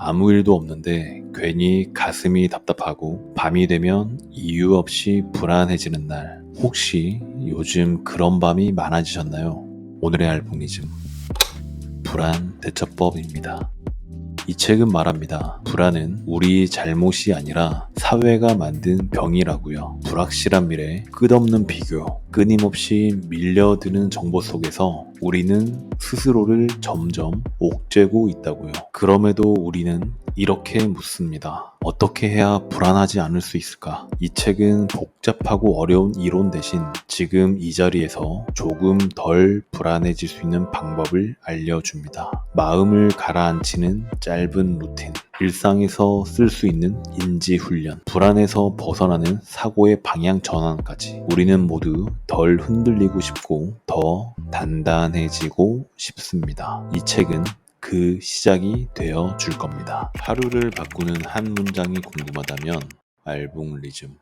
아무 일도 없는데 괜히 가슴이 답답하고 밤이 되면 이유 없이 불안해지는 날. 혹시 요즘 그런 밤이 많아지셨나요? 오늘의 알봉리즘. 불안 대처법입니다. 이 책은 말합니다. 불안은 우리 잘못이 아니라 사회가 만든 병이라고요. 불확실한 미래, 끝없는 비교, 끊임없이 밀려드는 정보 속에서 우리는 스스로를 점점 옥죄고 있다고요. 그럼에도 우리는 이렇게 묻습니다. 어떻게 해야 불안하지 않을 수 있을까? 이 책은 복잡하고 어려운 이론 대신 지금 이 자리에서 조금 덜 불안해질 수 있는 방법을 알려줍니다. 마음을 가라앉히는 짧은 루틴. 일상에서 쓸 수 있는 인지 훈련, 불안에서 벗어나는 사고의 방향 전환까지 우리는 모두 덜 흔들리고 싶고 더 단단해지고 싶습니다. 이 책은 그 시작이 되어 줄 겁니다. 하루를 바꾸는 한 문장이 궁금하다면 알붕리즘